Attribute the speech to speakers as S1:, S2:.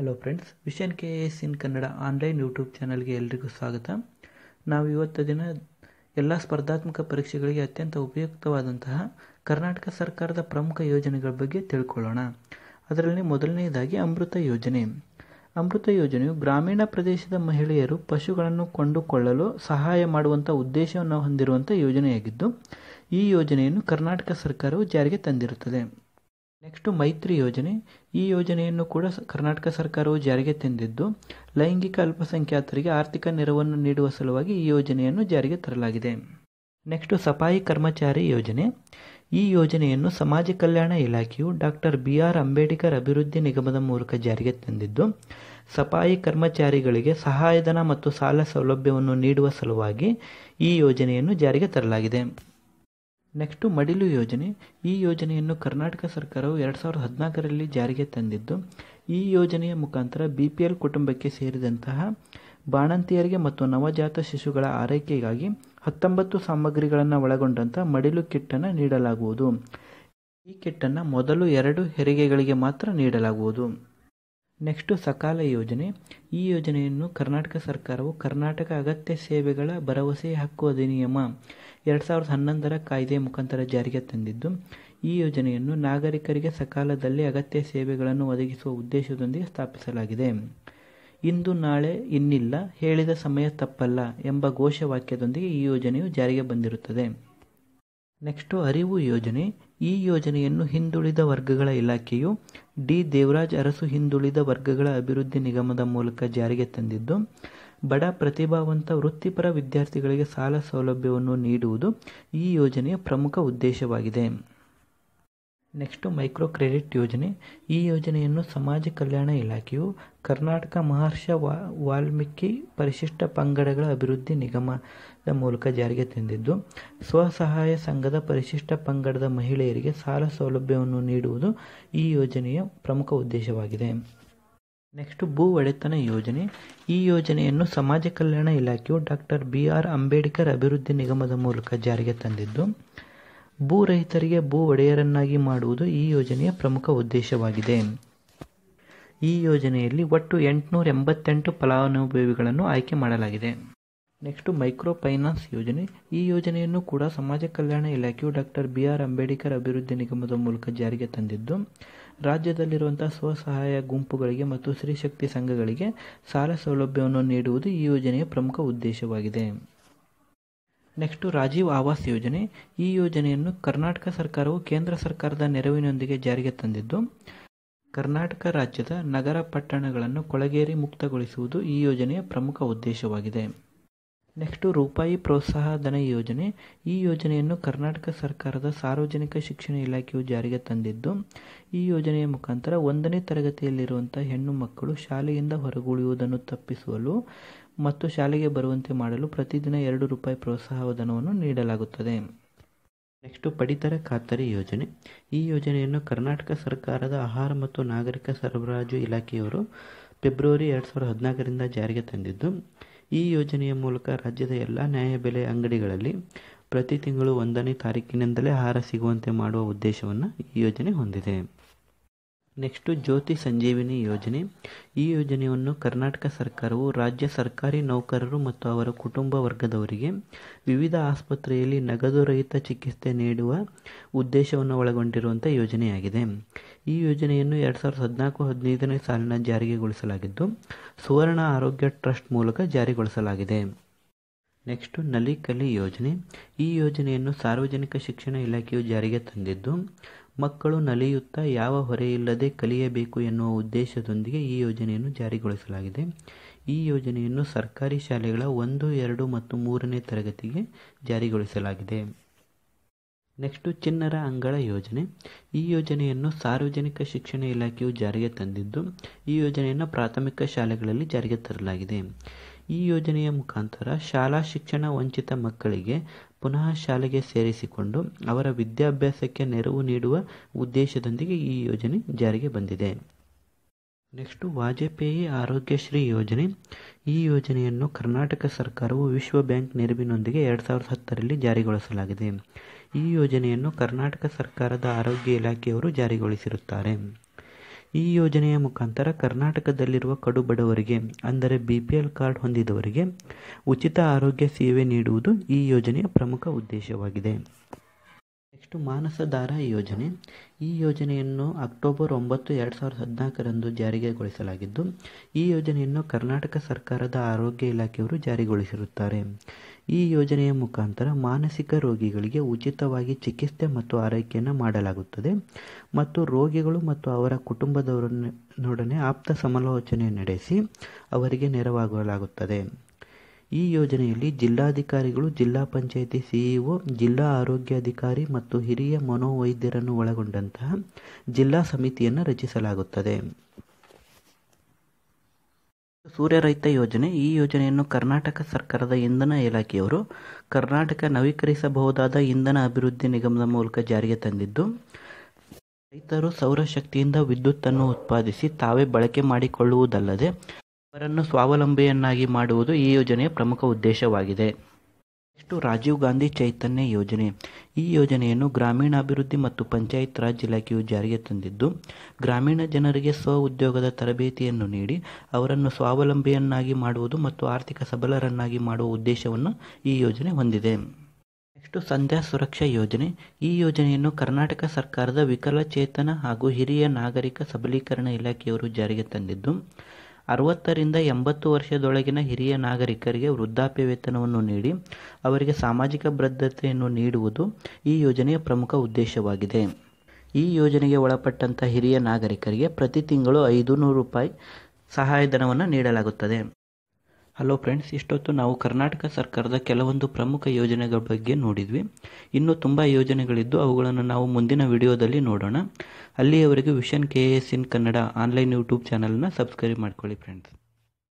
S1: Hello friends vision K S in Kannada online YouTube ಚಾನಲ್ಗೆ ಎಲ್ರಿಗೂ ಸ್ವಾಗತ. ನಾವು ಇವತ್ತು ದಿನ ಎಲ್ಲ ಸ್ಪರ್ಧಾತ್ಮಕ ಪರೀಕ್ಷೆಗಳಿಗೆ ಅತ್ಯಂತ ಉಪಯುಕ್ತವಾದಂತಹ ಕರ್ನಾಟಕ ಸರ್ಕಾರದ ಪ್ರಮುಖ ಯೋಜನೆಗಳ ಬಗ್ಗೆ ತಿಳ್ಕೊಳ್ಳೋಣ. ಅದರಲ್ಲಿ ಮೊದಲನೆಯದಾಗಿ ಅಮೃತ ಯೋಜನೆ. ಅಮೃತ ಯೋಜನೆಯು ಗ್ರಾಮೀಣ ಪ್ರದೇಶದ ಮಹಿಳೆಯರು ಪಶುಗಳನ್ನು ಕೊಂಡುಕೊಳ್ಳಲು ಸಹಾಯ ಮಾಡುವಂಥ ಉದ್ದೇಶವನ್ನು ಹೊಂದಿರುವಂಥ ಯೋಜನೆಯಾಗಿದ್ದು, ಈ ಯೋಜನೆಯನ್ನು ಕರ್ನಾಟಕ ಸರ್ಕಾರವು ಜಾರಿಗೆ ತಂದಿರುತ್ತದೆ. ನೆಕ್ಸ್ಟು ಮೈತ್ರಿ ಯೋಜನೆ. ಈ ಯೋಜನೆಯನ್ನು ಕೂಡ ಕರ್ನಾಟಕ ಸರ್ಕಾರವು ಜಾರಿಗೆ ತಂದಿದ್ದು, ಲೈಂಗಿಕ ಅಲ್ಪಸಂಖ್ಯಾತರಿಗೆ ಆರ್ಥಿಕ ನೆರವನ್ನು ನೀಡುವ ಸಲುವಾಗಿ ಈ ಯೋಜನೆಯನ್ನು ಜಾರಿಗೆ ತರಲಾಗಿದೆ. ನೆಕ್ಸ್ಟು ಸಫಾಯಿ ಕರ್ಮಚಾರಿ ಯೋಜನೆ. ಈ ಯೋಜನೆಯನ್ನು ಸಮಾಜ ಕಲ್ಯಾಣ ಇಲಾಖೆಯು ಡಾಕ್ಟರ್ ಬಿ ಆರ್ ಅಂಬೇಡ್ಕರ್ ಅಭಿವೃದ್ಧಿ ನಿಗಮದ ಮೂಲಕ ಜಾರಿಗೆ ತಂದಿದ್ದು, ಸಫಾಯಿ ಕರ್ಮಚಾರಿಗಳಿಗೆ ಸಹಾಯಧನ ಮತ್ತು ಸಾಲ ಸೌಲಭ್ಯವನ್ನು ನೀಡುವ ಸಲುವಾಗಿ ಈ ಯೋಜನೆಯನ್ನು ಜಾರಿಗೆ ತರಲಾಗಿದೆ. ನೆಕ್ಸ್ಟು ಮಡಿಲು ಯೋಜನೆ. ಈ ಯೋಜನೆಯನ್ನು ಕರ್ನಾಟಕ ಸರ್ಕಾರವು ಎರಡು ಸಾವಿರದ ಹದಿನಾಲ್ಕರಲ್ಲಿ ಜಾರಿಗೆ ತಂದಿದ್ದು, ಈ ಯೋಜನೆಯ ಮುಖಾಂತರ ಬಿ ಪಿ ಎಲ್ ಕುಟುಂಬಕ್ಕೆ ಸೇರಿದಂತಹ ಬಾಣಂತಿಯರಿಗೆ ಮತ್ತು ನವಜಾತ ಶಿಶುಗಳ ಆರೈಕೆಗಾಗಿ ಹತ್ತೊಂಬತ್ತು ಸಾಮಗ್ರಿಗಳನ್ನು ಒಳಗೊಂಡಂಥ ಮಡಿಲು ಕಿಟ್ಟನ್ನು ನೀಡಲಾಗುವುದು. ಈ ಕಿಟ್ಟನ್ನು ಮೊದಲು ಎರಡು ಹೆರಿಗೆಗಳಿಗೆ ಮಾತ್ರ ನೀಡಲಾಗುವುದು. ನೆಕ್ಸ್ಟು ಸಕಾಲ ಯೋಜನೆ. ಈ ಯೋಜನೆಯನ್ನು ಕರ್ನಾಟಕ ಸರ್ಕಾರವು ಕರ್ನಾಟಕ ಅಗತ್ಯ ಸೇವೆಗಳ ಭರವಸೆ ಹಕ್ಕು ಅಧಿನಿಯಮ ಎರಡು ಸಾವಿರದ ಹನ್ನೊಂದರ ಕಾಯ್ದೆ ಮುಖಾಂತರ ಜಾರಿಗೆ ತಂದಿದ್ದು, ಈ ಯೋಜನೆಯನ್ನು ನಾಗರಿಕರಿಗೆ ಸಕಾಲದಲ್ಲಿ ಅಗತ್ಯ ಸೇವೆಗಳನ್ನು ಒದಗಿಸುವ ಉದ್ದೇಶದೊಂದಿಗೆ ಸ್ಥಾಪಿಸಲಾಗಿದೆ. ಇಂದು ನಾಳೆ ಇನ್ನಿಲ್ಲ, ಹೇಳಿದ ಸಮಯ ತಪ್ಪಲ್ಲ ಎಂಬ ಘೋಷವಾಕ್ಯದೊಂದಿಗೆ ಈ ಯೋಜನೆಯು ಜಾರಿಗೆ ಬಂದಿರುತ್ತದೆ. ನೆಕ್ಸ್ಟು ಅರಿವು ಯೋಜನೆ. ಈ ಯೋಜನೆಯನ್ನು ಹಿಂದುಳಿದ ವರ್ಗಗಳ ಇಲಾಖೆಯು ಡಿ. ದೇವರಾಜ್ ಅರಸು ಹಿಂದುಳಿದ ವರ್ಗಗಳ ಅಭಿವೃದ್ಧಿ ನಿಗಮದ ಮೂಲಕ ಜಾರಿಗೆ ತಂದಿದ್ದು, ಬಡ ಪ್ರತಿಭಾವಂತ ವೃತ್ತಿಪರ ವಿದ್ಯಾರ್ಥಿಗಳಿಗೆ ಸಾಲ ಸೌಲಭ್ಯವನ್ನು ನೀಡುವುದು ಈ ಯೋಜನೆಯ ಪ್ರಮುಖ ಉದ್ದೇಶವಾಗಿದೆ. ನೆಕ್ಸ್ಟು ಮೈಕ್ರೋ ಕ್ರೆಡಿಟ್ ಯೋಜನೆ. ಈ ಯೋಜನೆಯನ್ನು ಸಮಾಜ ಕಲ್ಯಾಣ ಇಲಾಖೆಯು ಕರ್ನಾಟಕ ಮಹರ್ಷ ವಾ, ವಾಲ್ಮೀಕಿ ಪರಿಶಿಷ್ಟ ಪಂಗಡಗಳ ಅಭಿವೃದ್ಧಿ ನಿಗಮದ ಮೂಲಕ ಜಾರಿಗೆ ತಂದಿದ್ದು, ಸ್ವಸಹಾಯ ಸಂಘದ ಪರಿಶಿಷ್ಟ ಪಂಗಡದ ಮಹಿಳೆಯರಿಗೆ ಸಾಲ ಸೌಲಭ್ಯವನ್ನು ನೀಡುವುದು ಈ ಯೋಜನೆಯ ಪ್ರಮುಖ ಉದ್ದೇಶವಾಗಿದೆ. ನೆಕ್ಸ್ಟ್ ಭೂ ಒಡೆತನ ಯೋಜನೆ. ಈ ಯೋಜನೆಯನ್ನು ಸಮಾಜ ಕಲ್ಯಾಣ ಇಲಾಖೆಯು ಡಾಕ್ಟರ್ ಬಿ ಆರ್ ಅಂಬೇಡ್ಕರ್ ಅಭಿವೃದ್ಧಿ ನಿಗಮದ ಮೂಲಕ ಜಾರಿಗೆ ತಂದಿದ್ದು ಭೂ ರೈತರಿಗೆ ಭೂ ಒಡೆಯರನ್ನಾಗಿ ಮಾಡುವುದು ಈ ಯೋಜನೆಯ ಪ್ರಮುಖ ಉದ್ದೇಶವಾಗಿದೆ. ಈ ಯೋಜನೆಯಲ್ಲಿ ಒಟ್ಟು ಎಂಟುನೂರ ಎಂಬತ್ತೆಂಟು ಫಲಾನುಭವಿಗಳನ್ನು ಆಯ್ಕೆ ಮಾಡಲಾಗಿದೆ. ನೆಕ್ಸ್ಟು ಮೈಕ್ರೋ ಫೈನಾನ್ಸ್ ಯೋಜನೆ. ಈ ಯೋಜನೆಯನ್ನು ಕೂಡ ಸಮಾಜ ಕಲ್ಯಾಣ ಇಲಾಖೆಯು ಡಾಕ್ಟರ್ ಬಿ ಆರ್ ಅಂಬೇಡ್ಕರ್ ಅಭಿವೃದ್ಧಿ ನಿಗಮದ ಮೂಲಕ ಜಾರಿಗೆ ತಂದಿದ್ದು, ರಾಜ್ಯದಲ್ಲಿರುವಂತಹ ಸ್ವಸಹಾಯ ಗುಂಪುಗಳಿಗೆ ಮತ್ತು ಸ್ತ್ರೀಶಕ್ತಿ ಸಂಘಗಳಿಗೆ ಸಾಲ ಸೌಲಭ್ಯವನ್ನು ನೀಡುವುದು ಈ ಯೋಜನೆಯ ಪ್ರಮುಖ ಉದ್ದೇಶವಾಗಿದೆ. ನೆಕ್ಸ್ಟು ರಾಜೀವ್ ಆವಾಸ್ ಯೋಜನೆ. ಈ ಯೋಜನೆಯನ್ನು ಕರ್ನಾಟಕ ಸರ್ಕಾರವು ಕೇಂದ್ರ ಸರ್ಕಾರದ ನೆರವಿನೊಂದಿಗೆ ಜಾರಿಗೆ ತಂದಿದ್ದು, ಕರ್ನಾಟಕ ರಾಜ್ಯದ ನಗರ ಪಟ್ಟಣಗಳನ್ನು ಕೊಳಗೇರಿ ಮುಕ್ತಗೊಳಿಸುವುದು ಈ ಯೋಜನೆಯ ಪ್ರಮುಖ ಉದ್ದೇಶವಾಗಿದೆ. ನೆಕ್ಸ್ಟು ರೂಪಾಯಿ ಪ್ರೋತ್ಸಾಹ ಧನ ಯೋಜನೆ. ಈ ಯೋಜನೆಯನ್ನು ಕರ್ನಾಟಕ ಸರ್ಕಾರದ ಸಾರ್ವಜನಿಕ ಶಿಕ್ಷಣ ಇಲಾಖೆಯು ಜಾರಿಗೆ ತಂದಿದ್ದು, ಈ ಯೋಜನೆಯ ಮುಖಾಂತರ ಒಂದನೇ ತರಗತಿಯಲ್ಲಿರುವಂಥ ಹೆಣ್ಣು ಮಕ್ಕಳು ಶಾಲೆಯಿಂದ ಹೊರಗುಳಿಯುವುದನ್ನು ತಪ್ಪಿಸಲು ಮತ್ತು ಶಾಲೆಗೆ ಬರುವಂತೆ ಮಾಡಲು ಪ್ರತಿದಿನ ಎರಡು ರೂಪಾಯಿ ಪ್ರೋತ್ಸಾಹ ಧನವನ್ನು ನೀಡಲಾಗುತ್ತದೆ. ನೆಕ್ಸ್ಟು ಪಡಿತರ ಖಾತರಿ ಯೋಜನೆ. ಈ ಯೋಜನೆಯನ್ನು ಕರ್ನಾಟಕ ಸರ್ಕಾರದ ಆಹಾರ ಮತ್ತು ನಾಗರಿಕ ಸರಬರಾಜು ಇಲಾಖೆಯವರು ಫೆಬ್ರವರಿ ಎರಡು ಸಾವಿರದ ಹದಿನಾಲ್ಕರಿಂದ ಜಾರಿಗೆ ತಂದಿದ್ದು ಈ ಯೋಜನೆಯ ಮೂಲಕ ರಾಜ್ಯದ ಎಲ್ಲ ನ್ಯಾಯಬೆಲೆ ಅಂಗಡಿಗಳಲ್ಲಿ ಪ್ರತಿ ತಿಂಗಳು ಒಂದನೇ ತಾರೀಕಿನಿಂದಲೇ ಆಹಾರ ಸಿಗುವಂತೆ ಮಾಡುವ ಉದ್ದೇಶವನ್ನು ಈ ಯೋಜನೆ ಹೊಂದಿದೆ. ನೆಕ್ಸ್ಟು ಜ್ಯೋತಿ ಸಂಜೀವಿನಿ ಯೋಜನೆ. ಈ ಯೋಜನೆಯನ್ನು ಕರ್ನಾಟಕ ಸರ್ಕಾರವು ರಾಜ್ಯ ಸರ್ಕಾರಿ ನೌಕರರು ಮತ್ತು ಅವರ ಕುಟುಂಬ ವರ್ಗದವರಿಗೆ ವಿವಿಧ ಆಸ್ಪತ್ರೆಯಲ್ಲಿ ನಗದು ರಹಿತ ಚಿಕಿತ್ಸೆ ನೀಡುವ ಉದ್ದೇಶವನ್ನು ಒಳಗೊಂಡಿರುವಂಥ ಯೋಜನೆಯಾಗಿದೆ. ಈ ಯೋಜನೆಯನ್ನು ಎರಡು ಸಾವಿರದ ಹದಿನಾಲ್ಕು ಹದಿನೈದನೇ ಸಾಲಿನ ಜಾರಿಗೆಗೊಳಿಸಲಾಗಿದ್ದು, ಸುವರ್ಣ ಆರೋಗ್ಯ ಟ್ರಸ್ಟ್ ಮೂಲಕ ಜಾರಿಗೊಳಿಸಲಾಗಿದೆ. ನೆಕ್ಸ್ಟು, ನಲಿಕಲಿ ಯೋಜನೆ. ಈ ಯೋಜನೆಯನ್ನು ಸಾರ್ವಜನಿಕ ಶಿಕ್ಷಣ ಇಲಾಖೆಯು ಜಾರಿಗೆ ತಂದಿದ್ದು, ಮಕ್ಕಳು ನಲಿಯುತ್ತಾ ಯಾವ ಹೊರೆಯಿಲ್ಲದೆ ಕಲಿಯಬೇಕು ಎನ್ನುವ ಉದ್ದೇಶದೊಂದಿಗೆ ಈ ಯೋಜನೆಯನ್ನು ಜಾರಿಗೊಳಿಸಲಾಗಿದೆ. ಈ ಯೋಜನೆಯನ್ನು ಸರ್ಕಾರಿ ಶಾಲೆಗಳ ಒಂದು, ಎರಡು ಮತ್ತು ಮೂರನೇ ತರಗತಿಗೆ ಜಾರಿಗೊಳಿಸಲಾಗಿದೆ. ನೆಕ್ಸ್ಟು ಚಿನ್ನರ ಅಂಗಳ ಯೋಜನೆ. ಈ ಯೋಜನೆಯನ್ನು ಸಾರ್ವಜನಿಕ ಶಿಕ್ಷಣ ಇಲಾಖೆಯು ಜಾರಿಗೆ ತಂದಿದ್ದು, ಈ ಯೋಜನೆಯನ್ನು ಪ್ರಾಥಮಿಕ ಶಾಲೆಗಳಲ್ಲಿ ಜಾರಿಗೆ ತರಲಾಗಿದೆ. ಈ ಯೋಜನೆಯ ಮುಖಾಂತರ ಶಾಲಾ ಶಿಕ್ಷಣ ವಂಚಿತ ಮಕ್ಕಳಿಗೆ ಪುನಃ ಶಾಲೆಗೆ ಸೇರಿಸಿಕೊಂಡು ಅವರ ವಿದ್ಯಾಭ್ಯಾಸಕ್ಕೆ ನೆರವು ನೀಡುವ ಉದ್ದೇಶದೊಂದಿಗೆ ಈ ಯೋಜನೆ ಜಾರಿಗೆ ಬಂದಿದೆ. ನೆಕ್ಸ್ಟು ವಾಜಪೇಯಿ ಆರೋಗ್ಯಶ್ರೀ ಯೋಜನೆ. ಈ ಯೋಜನೆಯನ್ನು ಕರ್ನಾಟಕ ಸರ್ಕಾರವು ವಿಶ್ವ ಬ್ಯಾಂಕ್ ನೆರವಿನೊಂದಿಗೆ ಎರಡು ಸಾವಿರದ ಹತ್ತರಲ್ಲಿ ಜಾರಿಗೊಳಿಸಲಾಗಿದೆ. ಈ ಯೋಜನೆಯನ್ನು ಕರ್ನಾಟಕ ಸರ್ಕಾರದ ಆರೋಗ್ಯ ಇಲಾಖೆಯವರು ಜಾರಿಗೊಳಿಸಿರುತ್ತಾರೆ. ಈ ಯೋಜನೆಯ ಮುಖಾಂತರ ಕರ್ನಾಟಕದಲ್ಲಿರುವ ಕಡು ಬಡವರಿಗೆ, ಅಂದರೆ ಬಿ ಪಿ ಎಲ್ ಕಾರ್ಡ್ ಹೊಂದಿದವರಿಗೆ ಉಚಿತ ಆರೋಗ್ಯ ಸೇವೆ ನೀಡುವುದು ಈ ಯೋಜನೆಯ ಪ್ರಮುಖ ಉದ್ದೇಶವಾಗಿದೆ. ನೆಕ್ಸ್ಟ್ ಮಾನಸಧಾರ ಯೋಜನೆ. ಈ ಯೋಜನೆಯನ್ನು ಅಕ್ಟೋಬರ್ ಒಂಬತ್ತು ಎರಡು ಸಾವಿರದ ಹದಿನಾಲ್ಕರಂದು ಜಾರಿಗೆಗೊಳಿಸಲಾಗಿದ್ದು ಈ ಯೋಜನೆಯನ್ನು ಕರ್ನಾಟಕ ಸರ್ಕಾರದ ಆರೋಗ್ಯ ಇಲಾಖೆಯವರು ಜಾರಿಗೊಳಿಸಿರುತ್ತಾರೆ. ಈ ಯೋಜನೆಯ ಮುಖಾಂತರ ಮಾನಸಿಕ ರೋಗಿಗಳಿಗೆ ಉಚಿತವಾಗಿ ಚಿಕಿತ್ಸೆ ಮತ್ತು ಆರೈಕೆಯನ್ನು ಮಾಡಲಾಗುತ್ತದೆ ಮತ್ತು ರೋಗಿಗಳು ಮತ್ತು ಅವರ ಕುಟುಂಬದವರನ್ನೊಡನೆ ಆಪ್ತ ಸಮಾಲೋಚನೆ ನಡೆಸಿ ಅವರಿಗೆ ನೆರವಾಗಲಾಗುತ್ತದೆ. ಈ ಯೋಜನೆಯಲ್ಲಿ ಜಿಲ್ಲಾಧಿಕಾರಿಗಳು, ಜಿಲ್ಲಾ ಪಂಚಾಯಿತಿ ಸಿಇಒ, ಜಿಲ್ಲಾ ಆರೋಗ್ಯಾಧಿಕಾರಿ ಮತ್ತು ಹಿರಿಯ ಮನೋವೈದ್ಯರನ್ನು ಒಳಗೊಂಡಂತಹ ಜಿಲ್ಲಾ ಸಮಿತಿಯನ್ನು ರಚಿಸಲಾಗುತ್ತದೆ. ಸೂರ್ಯರೈತ ಯೋಜನೆ. ಈ ಯೋಜನೆಯನ್ನು ಕರ್ನಾಟಕ ಸರ್ಕಾರದ ಇಂಧನ ಇಲಾಖೆಯವರು ಕರ್ನಾಟಕ ನವೀಕರಿಸಬಹುದಾದ ಇಂಧನ ಅಭಿವೃದ್ಧಿ ನಿಗಮದ ಮೂಲಕ ಜಾರಿಗೆ ತಂದಿದ್ದು, ರೈತರು ಸೌರಶಕ್ತಿಯಿಂದ ವಿದ್ಯುತ್ತನ್ನು ಉತ್ಪಾದಿಸಿ ತಾವೇ ಬಳಕೆ ಮಾಡಿಕೊಳ್ಳುವುದಲ್ಲದೆ ಅವರನ್ನು ಸ್ವಾವಲಂಬಿಯನ್ನಾಗಿ ಮಾಡುವುದು ಈ ಯೋಜನೆಯ ಪ್ರಮುಖ ಉದ್ದೇಶವಾಗಿದೆ. ನೆಕ್ಸ್ಟು ರಾಜೀವ್ ಗಾಂಧಿ ಚೈತನ್ಯ ಯೋಜನೆ. ಈ ಯೋಜನೆಯನ್ನು ಗ್ರಾಮೀಣಾಭಿವೃದ್ಧಿ ಮತ್ತು ಪಂಚಾಯತ್ ರಾಜ್ ಇಲಾಖೆಯು ಜಾರಿಗೆ ತಂದಿದ್ದು, ಗ್ರಾಮೀಣ ಜನರಿಗೆ ಸ್ವ ಉದ್ಯೋಗದ ತರಬೇತಿಯನ್ನು ನೀಡಿ, ಅವರನ್ನು ಸ್ವಾವಲಂಬಿಯನ್ನಾಗಿ ಮಾಡುವುದು ಮತ್ತು ಆರ್ಥಿಕ ಸಬಲರನ್ನಾಗಿ ಮಾಡುವ ಉದ್ದೇಶವನ್ನು ಈ ಯೋಜನೆ ಹೊಂದಿದೆ. ನೆಕ್ಸ್ಟು ಸಂಧ್ಯಾ ಸುರಕ್ಷಾ ಯೋಜನೆ. ಈ ಯೋಜನೆಯನ್ನು ಕರ್ನಾಟಕ ಸರ್ಕಾರದ ವಿಕಲಚೇತನ ಹಾಗೂ ಹಿರಿಯ ನಾಗರಿಕ ಸಬಲೀಕರಣ ಇಲಾಖೆಯವರು ಜಾರಿಗೆ ತಂದಿದ್ದು ಅರವತ್ತರಿಂದ ಎಂಬತ್ತು ವರ್ಷದೊಳಗಿನ ಹಿರಿಯ ನಾಗರಿಕರಿಗೆ ವೃದ್ಧಾಪ್ಯ ವೇತನವನ್ನು ನೀಡಿ ಅವರಿಗೆ ಸಾಮಾಜಿಕ ಬದ್ಧತೆಯನ್ನು ನೀಡುವುದು ಈ ಯೋಜನೆಯ ಪ್ರಮುಖ ಉದ್ದೇಶವಾಗಿದೆ. ಈ ಯೋಜನೆಗೆ ಒಳಪಟ್ಟಂಥ ಹಿರಿಯ ನಾಗರಿಕರಿಗೆ ಪ್ರತಿ ತಿಂಗಳು ಐದು ನೂರು ರೂಪಾಯಿ ಸಹಾಯಧನವನ್ನು ನೀಡಲಾಗುತ್ತದೆ. ಹಲೋ ಫ್ರೆಂಡ್ಸ್ ಇಷ್ಟೊತ್ತು ನಾವು ಕರ್ನಾಟಕ ಸರ್ಕಾರದ ಕೆಲವೊಂದು ಪ್ರಮುಖ ಯೋಜನೆಗಳ ಬಗ್ಗೆ ನೋಡಿದ್ವಿ. ಇನ್ನೂ ತುಂಬ ಯೋಜನೆಗಳಿದ್ದು ಅವುಗಳನ್ನು ನಾವು ಮುಂದಿನ ವಿಡಿಯೋದಲ್ಲಿ ನೋಡೋಣ. ಅಲ್ಲಿಯವರೆಗೂ vision K S in Kannada online YouTube ಚಾನಲ್ನ ಸಬ್ಸ್ಕ್ರೈಬ್ ಮಾಡ್ಕೊಳ್ಳಿ ಫ್ರೆಂಡ್ಸ್